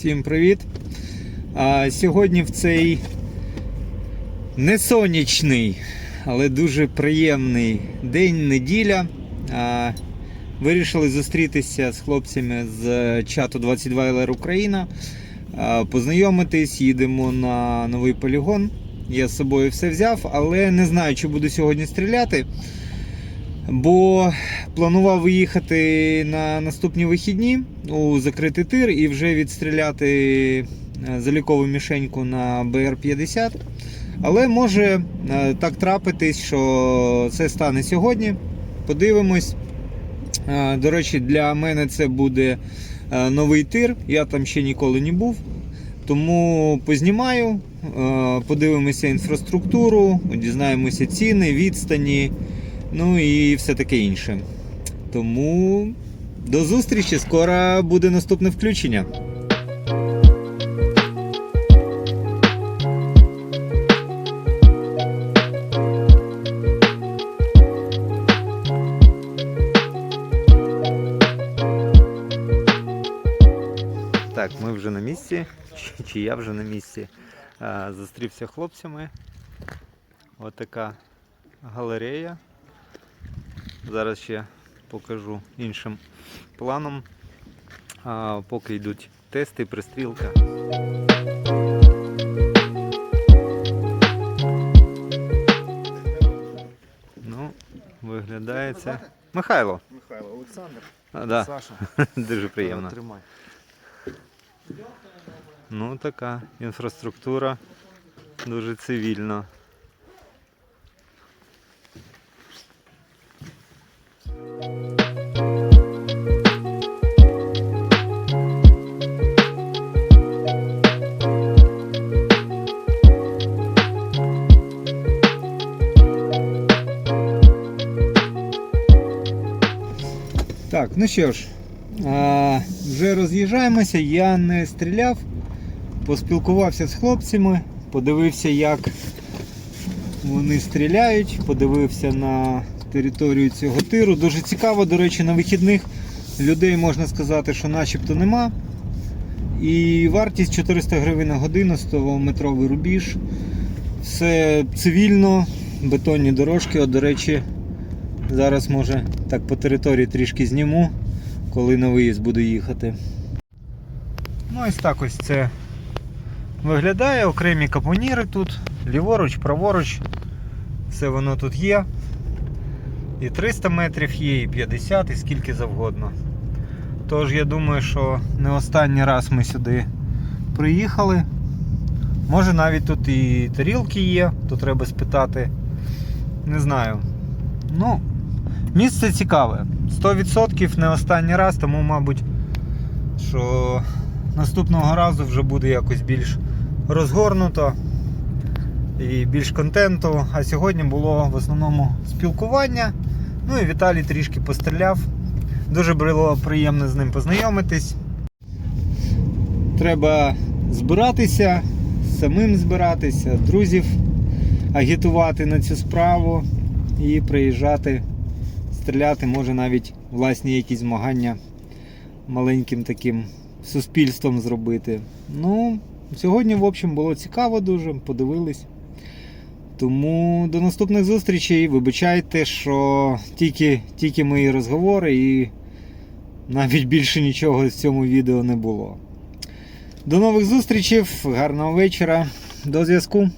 Всім привіт! А, сьогодні в цей не сонячний, але дуже приємний день, неділя. А, вирішили зустрітися з хлопцями з чату 22LR Україна. А, познайомитись, їдемо на новий полігон. Я з собою все взяв, але не знаю, чи буду сьогодні стріляти. Бо планував виїхати на наступні вихідні у закритий тир і вже відстріляти е, залікову мішеньку на БР-50. Але може е, так трапитись, що це стане сьогодні. Подивимось. Е, До речі, для мене це буде новий тир. Я там ще ніколи не був. Тому познімаю, подивимося інфраструктуру, дізнаємося ціни, відстані. Ну і все таке інше. Тому до зустрічі! Скоро буде наступне включення. Так, ми вже на місці, чи, я вже на місці. Зустрівся хлопцями. Ось така галерея. Зараз ще покажу іншим планом. А, поки йдуть тести, пристрілка. Ну, виглядає це. Михайло. Михайло, Олександр, А, да. Саша. Дуже приємно. Тримай. Ну, така інфраструктура дуже цивільна. Так, ну що ж, а, вже роз'їжджаємося, я не стріляв, поспілкувався з хлопцями, подивився, як вони стріляють, подивився на територію цього тиру. Дуже цікаво, до речі, на вихідних людей можна сказати, що начебто нема. І вартість 400 гривень на годину, 100-метровий рубіж. Все цивільно, бетонні дорожки. От, до речі, зараз може так по території трішки зніму, коли на виїзд буду їхати. Ну ось так ось це виглядає. Окремі капоніри тут, ліворуч, праворуч. Все воно тут є. І 300 метрів є, і 50, і скільки завгодно. Тож я думаю, що не останній раз ми сюди приїхали. Може навіть тут і тарілки є, то треба спитати. Не знаю. Ну, місце цікаве. 100% не останній раз, тому, мабуть, що наступного разу вже буде якось більш розгорнуто і більш контенту. А сьогодні було в основному спілкування. Ну і Віталій трішки постріляв. Дуже було приємно з ним познайомитись. Треба збиратися, самим збиратися, друзів агітувати на цю справу і приїжджати, стріляти, може навіть власні якісь змагання маленьким таким суспільством зробити. Ну, сьогодні, в общем, було цікаво дуже, подивились. Тому до наступних зустрічей. Вибачайте, що тільки, тільки мої розговори і навіть більше нічого в цьому відео не було. До нових зустрічей, гарного вечора, до зв'язку.